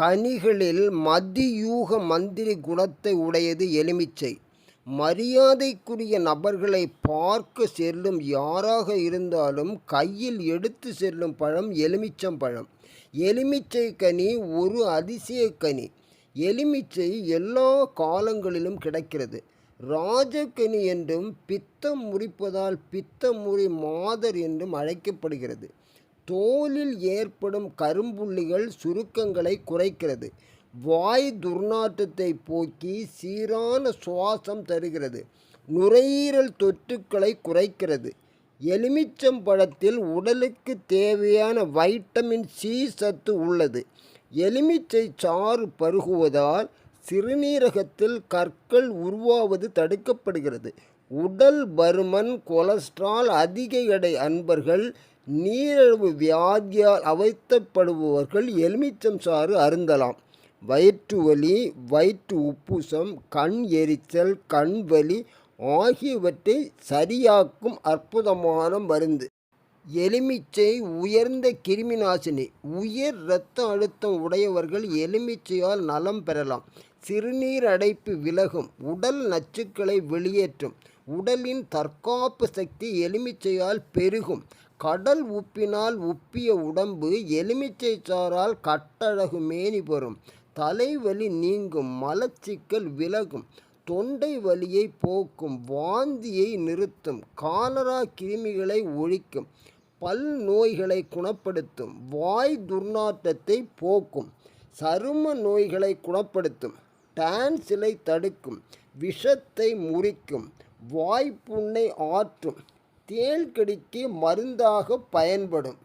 கனிகளில் மதியூக மந்திரி குணத்தை உடையது எலுமிச்சை. மரியாதைக்குரிய நபர்களை பார்க்க செல்லும் யாராக இருந்தாலும் கையில் எடுத்து செல்லும் பழம் எலுமிச்சம்பழம். எலுமிச்சை கனி ஒரு அதிசய கனி. எலுமிச்சை எல்லா காலங்களிலும் கிடைக்கிறது. ராஜக்கனி என்றும் பித்தம் முறிப்பதால் பித்தமுறி மாதர் என்றும் அழைக்கப்படுகிறது. தோலில் ஏற்படும் கரும்புள்ளிகள் சுருக்கங்களை குறைக்கிறது. வாய் துர்நாற்றத்தை போக்கி சீரான சுவாசம் தருகிறது. நுரையீரல் தொற்றுக்களை குறைக்கிறது. எலுமிச்சம்பழத்தில் உடலுக்கு தேவையான வைட்டமின் சி சத்து உள்ளது. எலுமிச்சை சாறு பருகுவதால் சிறுநீரகத்தில் கற்கள் உருவாவது தடுக்கப்படுகிறது. உடல் பருமன் கொலஸ்ட்ரால் அதிக எடை அன்பர்கள் நீரிழிவு வியாதியால் அவதிப்படுபவர்கள் எலுமிச்சம் சாறு அருந்தலாம். வயிற்று வலி வயிற்று உப்புசம் கண் எரிச்சல் கண் வலி ஆகியவற்றை சரியாக்கும் அற்புதமான மருந்து. எலுமிச்சை உயர்ந்த கிருமிநாசினி. உயர் இரத்த அழுத்தம் உடையவர்கள் எலுமிச்சையால் நலம் பெறலாம். சிறுநீர் அடைப்பு விலகும். உடல் நச்சுக்களை வெளியேற்றும். உடலின் தற்காப்பு சக்தி எலுமிச்சையால் பெருகும். கடல் உப்பினால் உப்பிய உடம்பு எலுமிச்சை சாறால் கட்டழகு மேனி பெறும். தலைவலி நீங்கும். மலச்சிக்கல் விலகும். தொண்டை வலியை போக்கும். வாந்தியை நிறுத்தும். காலரா கிருமிகளை ஒழிக்கும். பல் நோய்களை குணப்படுத்தும். வாய் துர்நாற்றத்தை போக்கும். சரும நோய்களை குணப்படுத்தும். டான்சிலை தடுக்கும். விஷத்தை முறிக்கும். வாய்ப்புண்ணை ஆற்றும். தேள்கடிக்கு மருந்தாக பயன்படும்.